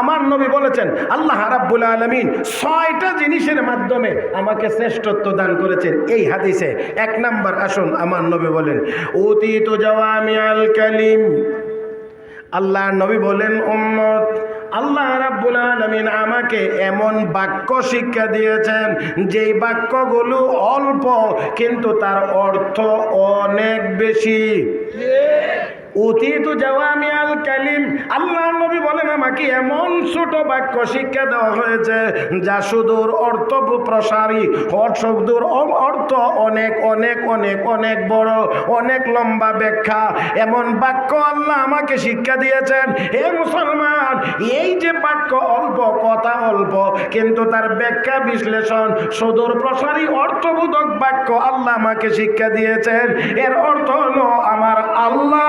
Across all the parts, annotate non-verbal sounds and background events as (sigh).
আমার নবী বলেছেন, আল্লাহ রাব্বুল আলমিন ছয়টা জিনিসের মাধ্যমে আমাকে শ্রেষ্ঠত্ব দান করেছেন। এই হাদিসে এক নাম্বার আসুন আমার নবী বলেন, অতীত জওয়ামি আল কালিম। আল্লাহ নবী বলেন, উম্মত, আল্লাহ রাব্বুল আলামিন আমাকে এমন বাক্য শিক্ষা দিয়েছেন, যেই বাক্যগুলো অল্প, কিন্তু তার অর্থ অনেক বেশি। অতীত জওয়ামি আল কালিম। আল্লাহ নবী বলেন, আমাকে এমন ছোট বাক্য শিক্ষা দেওয়া হয়েছে, যা সুদূর অর্থ প্রসারী সুদূর অর্থ অনেক অনেক অনেক অনেক বড়, অনেক লম্বা ব্যাখ্যা। এমন বাক্য আল্লাহ আমাকে শিক্ষা দিয়েছেন। হে মুসলমান, এই যে বাক্য অল্প, কথা অল্প, কিন্তু তার ব্যাখ্যা বিশ্লেষণ, সুদূর প্রসারী, অর্থবোধক বাক্য আল্লাহ আমাকে শিক্ষা দিয়েছেন। এর অর্থ হলো, আমার আল্লাহ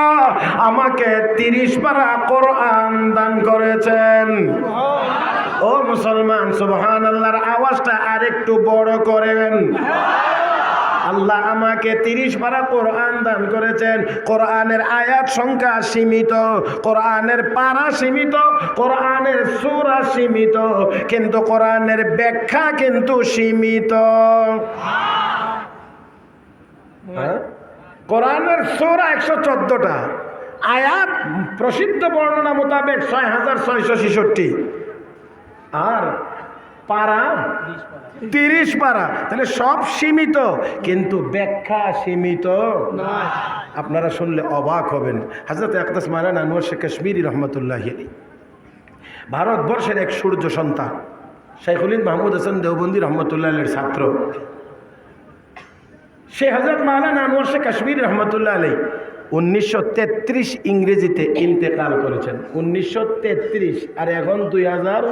আমাকে তিরিশ পারা কোরআন দান করেছেন। ও মুসলমান সুবহান আল্লাহর আওয়াজটা আরেকটু বড় করেন। আল্লাহ আমাকে তিরিশ পারা কোরআন দান করেছেন। কোরআনের আয়াত সংখ্যা সীমিত কোরআনের পারা সীমিত কোরআনের সুরা সীমিত কিন্তু কোরআনের ব্যাখ্যা কিন্তু সীমিত। হ্যাঁ? কোরআনের সুরা একশো চোদ্দটা। আয়াত প্রসিদ্ধ বর্ণনা মোতাবেক ছয় হাজার ছয়শো ছেষট্টি। আর পারা? তিরিশ পারা। তাহলে সব সীমিত, কিন্তু ব্যাখ্যা সীমিত। আপনারা শুনলে অবাক হবেন। হাজরত আকদাস মারান আনোয়ার শেখ কাশ্মীরি রহমতুল্লাহ ভারতবর্ষের এক সূর্য সন্তান শাইখুলিন মাহমুদ হাসান দেওবন্দি রহমতুল্লাহের ছাত্র। সে হজরত মাওলানা আনোয়ার শেখ কাশ্মীর রহমতুল্লাহ আলী উনিশশো তেত্রিশ ইংরেজিতে ইন্তেকাল করেছেন। উনিশশো তেত্রিশ, আর এখন দুই হাজার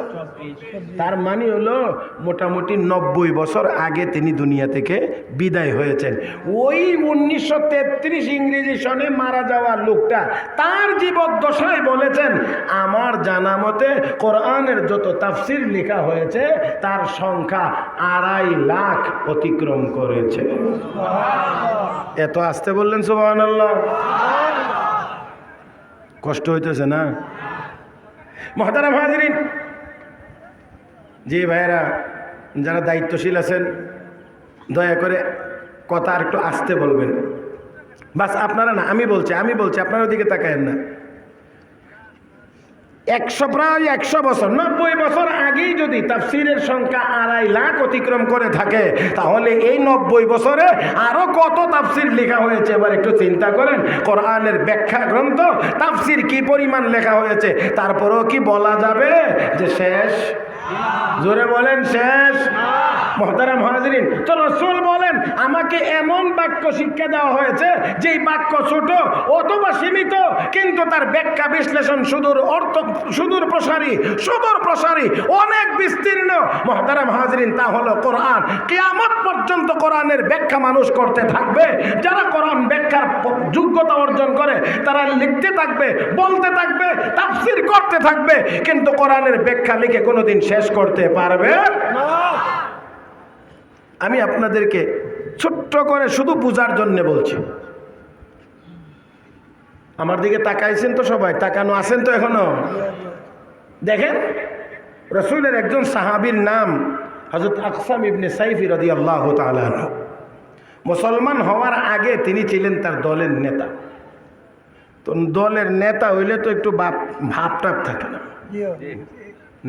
তার মানে হলো মোটামুটি নব্বই বছর আগে তিনি দুনিয়া থেকে বিদায় হয়েছেন। ওই উনিশশো তেত্রিশ ইংরেজি সনে মারা যাওয়া লোকটা তার জীবদ্দশায় বলেছেন, আমার জানা মতে কোরআনের যত তাফসির লেখা হয়েছে, তার সংখ্যা আড়াই লাখ অতিক্রম করেছে। এত আসতে বললেন সুবাহ আল্লাহ কষ্ট হইতেছে না? মহাতারা হাজরিন, যে ভাইয়েরা যারা দায়িত্বশীল আছেন, দয়া করে কথা আর একটু আসতে বলবেন। বাস আপনারা না, আমি বলছি আমি বলছি, আপনার ওদিকে তাকায়েন না। একশো, প্রায় একশো বছর, নব্বই বছর আগেই যদি তাফসিরের সংখ্যা আড়াই লাখ অতিক্রম করে থাকে, তাহলে এই নব্বই বছরে আরও কত তাফসির লেখা হয়েছে? এবার একটু চিন্তা করেন, কোরআনের ব্যাখ্যা গ্রন্থ, তাফসির কি পরিমাণ লেখা হয়েছে? তারপরেও কি বলা যাবে যে শেষ? জোরে বলেন, শেষ? মহতারাম হাজরিন, তো রসুল বলেন আমাকে এমন বাক্য শিক্ষা দেওয়া হয়েছে, যেই বাক্য ছোট অথবা সীমিত, কিন্তু তার ব্যাখ্যা, বিশ্লেষণ সুদূর অর্থ, সুদূর প্রসারী সুদূর প্রসারী, অনেক বিস্তীর্ণ। মহতারাম হাজরিন, তা হলো কোরআন। কিয়ামত পর্যন্ত কোরআনের ব্যাখ্যা মানুষ করতে থাকবে। যারা কোরআন ব্যাখ্যার যোগ্যতা অর্জন করে, তারা লিখতে থাকবে, বলতে থাকবে, তাফসির করতে থাকবে, কিন্তু কোরআনের ব্যাখ্যা লিখে কোনোদিন শেষ করতে পারবে আমি আপনাদেরকে ছোট্ট করে শুধু বোঝার জন্যে বলছি। আমার দিকে তাকাইছেন তো সবাই, তাকানো আছেন তো এখনও? দেখেন, রসুলের একজন সাহাবীর নাম হজরত আকসাম ইবনে সাইফি রদি আল্লাহ মুসলমান হওয়ার আগে তিনি ছিলেন তার দলের নেতা। তো দলের নেতা হইলে তো একটু বাপ ভাব টাপ থাকে না।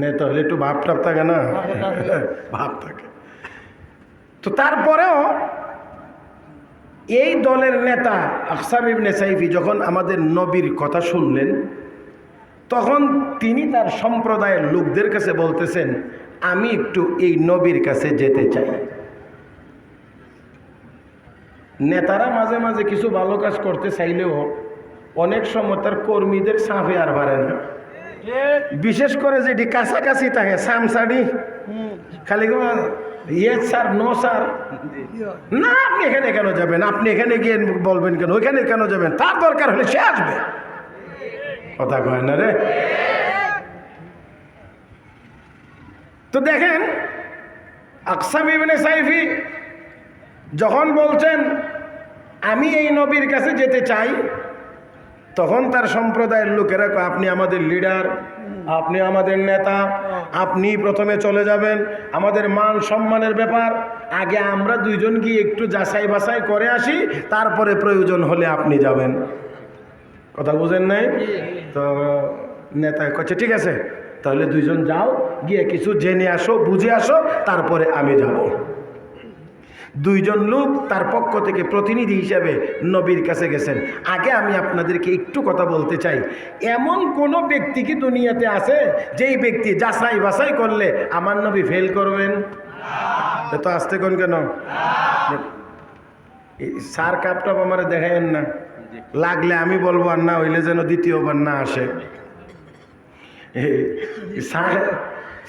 নেতা হলে একটু ভাব টাপ থাকে না? ভাব থাকে। তো তারপরেও এই দলের নেতা আকসাম ইবনে সাইফি যখন আমাদের নবীর কথা শুনলেন তখন তিনি তার সম্প্রদায়ের লোকদের কাছে বলতেছেন আমি একটু এই নবীর কাছে যেতে চাই। নেতারা মাঝে মাঝে কিছু ভালো কাজ করতে চাইলেও অনেক সময় তার কর্মীদের সাফে আর পারে না। বিশেষ করে যেটি কাছাকাছি থাকে সামসাডি খালি ইয়েস স্যার, নো স্যার। না, আপনি এখানে কেন যাবেন? আপনি এখানে গিয়ে বলবেন কেন? ওইখানে কেন যাবেন? তার দরকার হলে সে আসবে। কথা কয় না রে? তো দেখেন, আকসাম ইবনে সাইফি যখন বলছেন, আমি এই নবীর কাছে যেতে চাই তখন তার সম্প্রদায়ের লোকেরা আপনি আমাদের লিডার, আপনি আমাদের নেতা, আপনি প্রথমে চলে যাবেন, আমাদের মান সম্মানের ব্যাপার, আগে আমরা দুইজন গিয়ে একটু যাচাই বাছাই করে আসি, তারপরে প্রয়োজন হলে আপনি যাবেন। কথা বুঝেন নাই? তো নেতা কচ্ছে ঠিক আছে, তাহলে দুইজন যাও, গিয়ে কিছু জেনে আসো, বুঝে আসো, তারপরে আমি যাব। দুইজন লোক তার পক্ষ থেকে প্রতিনিধি হিসাবে নবীর কাছে গেছেন। আগে আমি আপনাদেরকে একটু কথা বলতে চাই। এমন কোন ব্যক্তি কি দুনিয়াতে আছে যেই ব্যক্তি যাচাই বাছাই করলে আমার নবী ফেল করবেন? তো আসতে কোন কেন? সার কাপটাপ আমার দেখায়েন না। লাগলে আমি বলব আর না হইলে যেন দ্বিতীয়বার না আসে।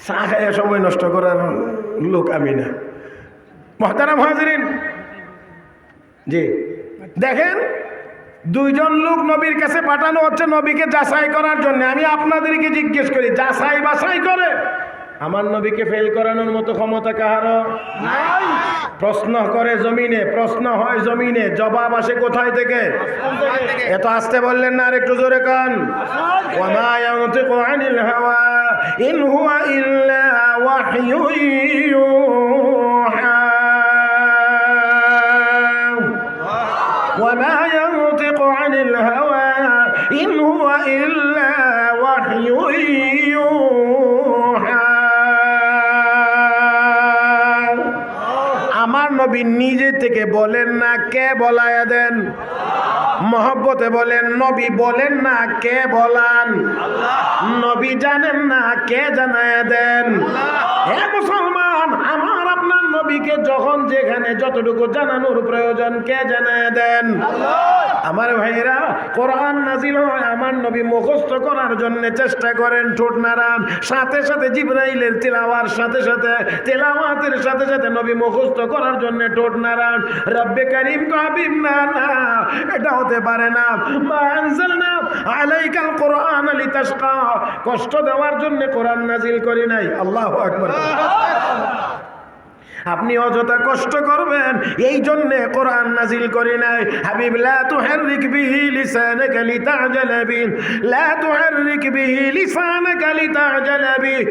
চা খাইয়া সময় নষ্ট করার লোক আমি না। মহতারাম হাজরিন। জি। দেখেন দুইজন লোক নবীর কাছে পাঠানো হচ্ছে নবীকে যাচাই করার জন্য। আমি আপনাদেরকে জিজ্ঞেস করি যাচাই বাছাই করে? আমার নবীকে ফেল করানোর মতো ক্ষমতা কাহারও নাই। প্রশ্ন করে জমিনে প্রশ্ন হয় জমিনে জবাব আসে কোথায় থেকে? এত আসতে বললেন না আর একটু জোরে কান। ইন হুয়া ইল্লা ওয়াহয়ু নবী নিজে থেকে বলেন না, কে বলায় দেন? মহব্বতে বলেন, নবী বলেন না, কে বলান? নবী জানেন না, কে জানায় দেন? হে মুসলমান! নবীকে যখন যেখানে যতটুকু জানানোর প্রয়োজন কে জানায় দেন? আমার ভাইরা কোরআন নাজিল হয় আমার নবী মুখস্থ করার জন্য চেষ্টা করেন ঠোঁট নাড়ান। সাথে সাথে জিব্রাইলের তেলাওয়ার সাথে সাথে তেলাওয়াতের সাথে সাথে নবী মুখস্থ করার জন্য ঠোঁট নাড়ান। রব্বে করিম কাবিম না না এটা হতে পারে না। আনজালনা আলাইকাল কোরআন লিতাশকা। কষ্ট দেওয়ার জন্য কোরআন নাজিল করি নাই। আল্লাহু আকবার। আপনি অযথা কষ্ট করবেন এই জন্যে কোরআন নাজিল করি নাই হাবিব লা তুহাররিক বিহি লিসানাকা লিতাজালা বিহি লা তুহাররিক বিহি লিসানাকা লিতাজালা বিহি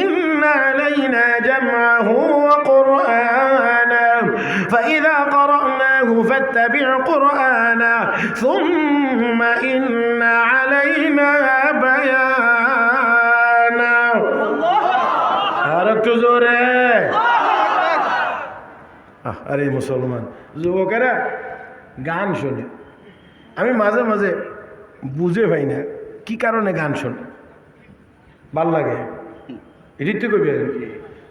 ইন্না আলাইনা জামআহু ওয়া কুরআনা فإذا قرأناه فاتبع قرآنا ثم إن علينا بيانا আরে মুসলমান। যুবকেরা গান শোনে। আমি মাঝে মাঝে বুঝে পাই না কি কারণে গান শোনে। ভালো লাগে? এটি তো কবি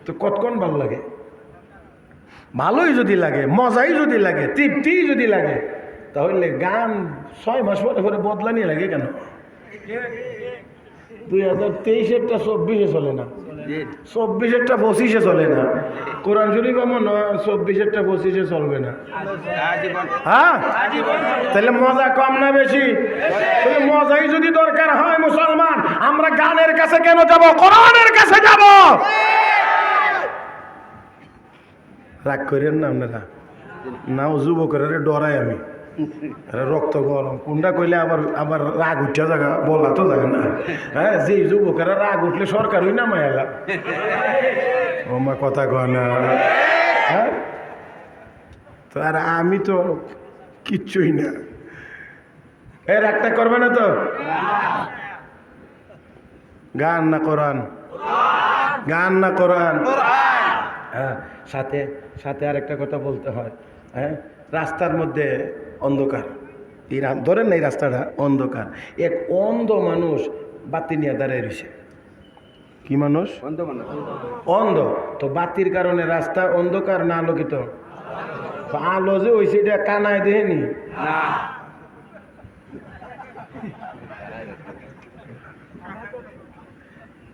তো কতক্ষণ ভালো লাগে? ভালোই যদি লাগে, মজাই যদি লাগে, তৃপ্তি যদি লাগে, তাহলে গান ছয় মাস পরে পরে বদলানি লাগে কেন? দুই হাজার তেইশেরটা চব্বিশে চলে না। চব্বিশেরটা পঁচিশে চলে না। কোরআন শরীফ এমন চব্বিশেরটা পঁচিশে চলবে না। হ্যাঁ? তাহলে মজা কম না বেশি? তাহলে মজাই যদি দরকার হয় মুসলমান আমরা গানের কাছে কেন যাব? কোরআনের কাছে যাব? রাগ করেন না আপনারা? নাও যুবকের ডরাই আমি। রক্ত গরম। কোনটা কইলে আবার আবার রাগ উঠা জায়গা বলা তো জায়গা না। হ্যাঁ যে যুবকেরা রাগ উঠলে সরকারই নামাই এলা। আমার কথা কয় না। হ্যাঁ? তো আর আমি তো কিচ্ছুই না। এর একটা করবে না তো? গান না কোরআন? গান না কোরআন? হ্যাঁ সাথে সাথে আর একটা কথা বলতে হয়। হ্যাঁ? রাস্তার মধ্যে অন্ধকার। এই ধরেন না এই রাস্তাটা অন্ধকার। এক অন্ধ মানুষ বাতি নিয়ে দাঁড়িয়ে রয়েছে। কি মানুষ? অন্ধ তো বাতির কারণে রাস্তা অন্ধকার না আলোকিত? আলো যে ওই সেটা কানায় দেয়নি।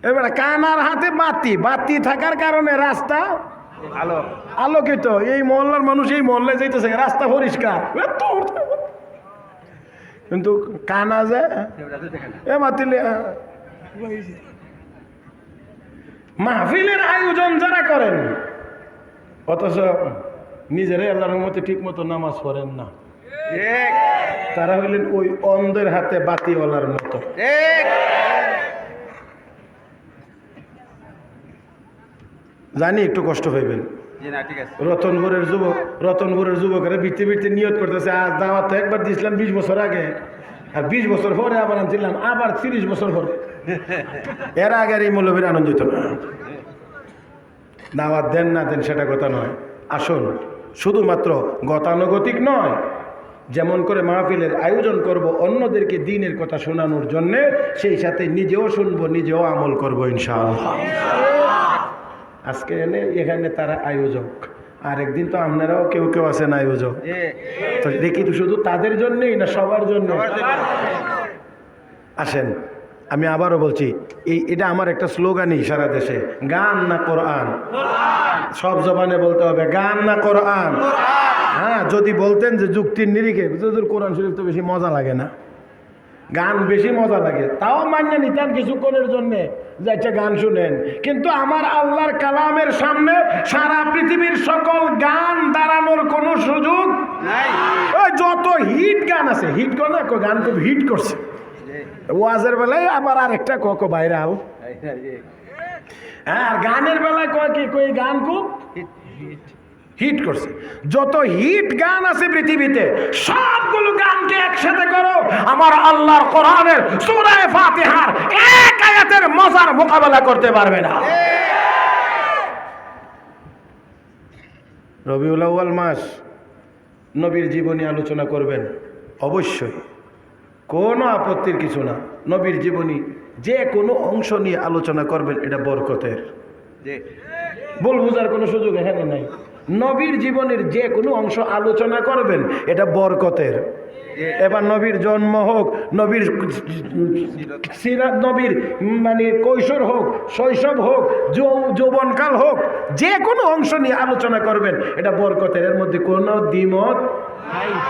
এবার কানার হাতে বাতি। বাতি থাকার কারণে রাস্তা আলোকিত এই মহল্লার মানুষ এই মহল্লায় যাইতেছে রাস্তা পরিষ্কার। কিন্তু কানা যে এ মাতিলে মাহফিলের আয়োজন যারা করেন অথচ নিজেরাই আল্লাহর মতো ঠিক মতো নামাজ পড়েন না। তারা হইলেন ওই অন্ধের হাতে বাতিওয়ালার মতো ঠিক জানি একটু কষ্ট হইবেন। রতনপুরের যুবক রতনপুরের যুবকেরা বিরতে বিরতে নিয়ত করতেছে আজ দাওয়াত একবার দিয়েছিলাম বিশ বছর আগে আর বিশ বছর পরে আবার আনছিলাম আবার তিরিশ বছর পরে। (laughs) এর আগে আর এই মৌলবীর আনন্দিত না। দাওয়াত দেন না দেন সেটা কথা নয়। আসুন শুধুমাত্র গতানুগতিক নয় যেমন করে মাহফিলের আয়োজন করব অন্যদেরকে দিনের কথা শোনানোর জন্যে সেই সাথে নিজেও শুনব নিজেও আমল করব ইনশাআল্লাহ। আজকে এনে এখানে তারা আয়োজক। আর একদিন তো আপনারাও কেউ কেউ আছেন আয়োজক। তো দেখি তো শুধু তাদের জন্যই না সবার জন্য আসেন আমি আবারও বলছি এই এটা আমার একটা স্লোগানই সারা দেশে গান না কোরআন? সব জবানে বলতে হবে গান না কোরআন? হ্যাঁ যদি বলতেন যে যুক্তির নিরিখে কোরআন শরীফ তো বেশি মজা লাগে না। গান বেশি মজা লাগে। তাও মান্য নিতাম কিছুক্ষণের জন্যে যে আচ্ছা গান শুনেন। কিন্তু আমার আল্লাহর কালামের সামনে সারা পৃথিবীর সকল গান দাঁড়ানোর কোনো সুযোগ নাই। ওই যত হিট গান আছে হিট গান না কো গান খুব হিট করছে। ওয়াজের বেলায় আবার আরেকটা কক ভাইরাল। হ্যাঁ আর গানের বেলায় কয় কি কই গান খুব হিট। হিট করছে। যত হিট গান আছে পৃথিবীতে সবগুলো গানকে একসাথে করো। আমার আল্লাহর কোরআনের সূরা ফাতিহার এক আয়াতের মজার মোকাবেলা করতে পারবে না। রবিউল আউয়াল মাস নবীর জীবনী আলোচনা করবেন? অবশ্যই। কোনো আপত্তির কিছু না। নবীর জীবনী যে কোনো অংশ নিয়ে আলোচনা করবেন এটা বরকতের। বল বোঝার কোনো সুযোগ এখানে নাই। নবীর জীবনের যে কোনো অংশ আলোচনা করবেন, এটা বরকতের। এবার নবীর জন্ম হোক, নবীর সিরাত নবীর মানে কৈশোর হোক, শৈশব হোক যৌবনকাল হোক, যে কোনো অংশ নিয়ে আলোচনা করবেন, এটা বরকতের। এর মধ্যে কোনো দ্বিমত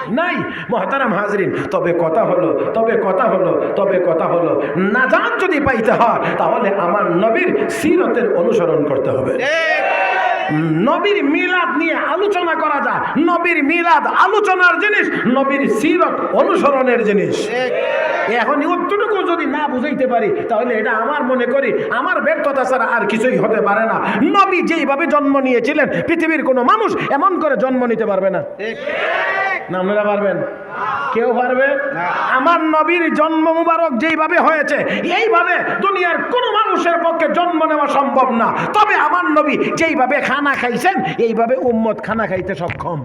নাই। মহতারাম হাজরিন, তবে কথা হলো, তবে কথা হলো, তবে কথা হলো, নাজাত যদি পাইতে হয়, তাহলে আমার নবীর সিরতের অনুসরণ করতে হবে। নবীর মিলাদ নিয়ে আলোচনা করা যায়। নবীর মিলাদ আলোচনার জিনিস, নবীর সিরত অনুসরণের জিনিস। এখন অতটুকু যদি না বুঝাইতে পারি, তাহলে এটা আমার মনে করি, আমার ব্যর্থতা ছাড়া আর কিছুই হতে পারে না। নবী যেইভাবে জন্ম নিয়েছিলেন, পৃথিবীর কোনো মানুষ এমন করে জন্ম নিতে পারবে না। ঠিক না আপনারা পারবেন? কেউ পারবে? আমার নবীর জন্ম মুবারক যেইভাবে হয়েছে এইভাবে দুনিয়ার কোনো মানুষের পক্ষে জন্ম নেওয়া সম্ভব না। তবে আমার নবী যেইভাবে খানা খাইছেন এইভাবে উম্মত খানা খাইতে সক্ষম।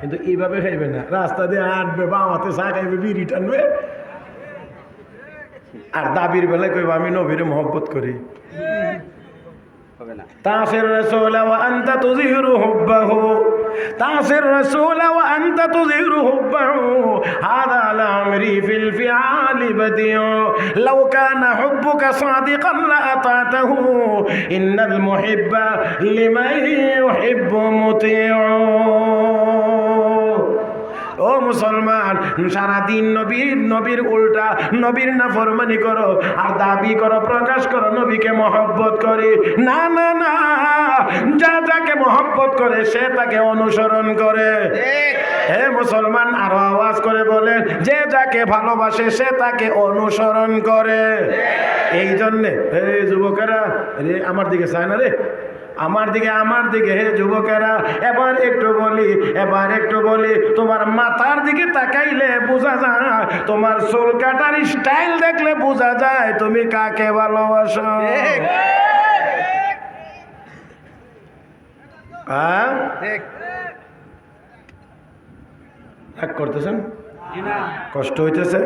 কিন্তু এইভাবে খাইবে না। রাস্তা দিয়ে হাঁটবে বামাতে চা খাইবে বিড়ি টানবে। আর দাবির বেলায় কইবা আমি নবীর মহব্বত করি। তাসের রসুল তুজি আনতা তুযহিরু হুব্বাহু। تعصي الرسول وأنت تظهر حبه هذا لأمري في الفعال بديع لو كان حبك صادقا لأطعته إن المحب لمن يحب مطيع ও মুসলমান সারাদিন নবীর নবীর উল্টা নবীর না ফরমানি করো আর দাবি করো প্রকাশ করো নবীকে মহব্বত করে না না না যা যাকে মহব্বত করে সে তাকে অনুসরণ করে। হে মুসলমান আরও আওয়াজ করে বলেন যে যাকে ভালোবাসে সে তাকে অনুসরণ করে। এই জন্যে হে যুবকেরা রে আমার দিকে চায় না রে। আমার দিকে আমার দিকে হে যুবকেরা এবার একটু বলি এবার একটু বলি তোমার মাথার দিকে তাকাইলে বোঝা যায় তোমার চুল কাটার স্টাইল দেখলে বোঝা যায় তুমি কাকে ভালোবাসো ঠিক হ্যাঁ? এক করতেছেন? কষ্ট হইতেছে?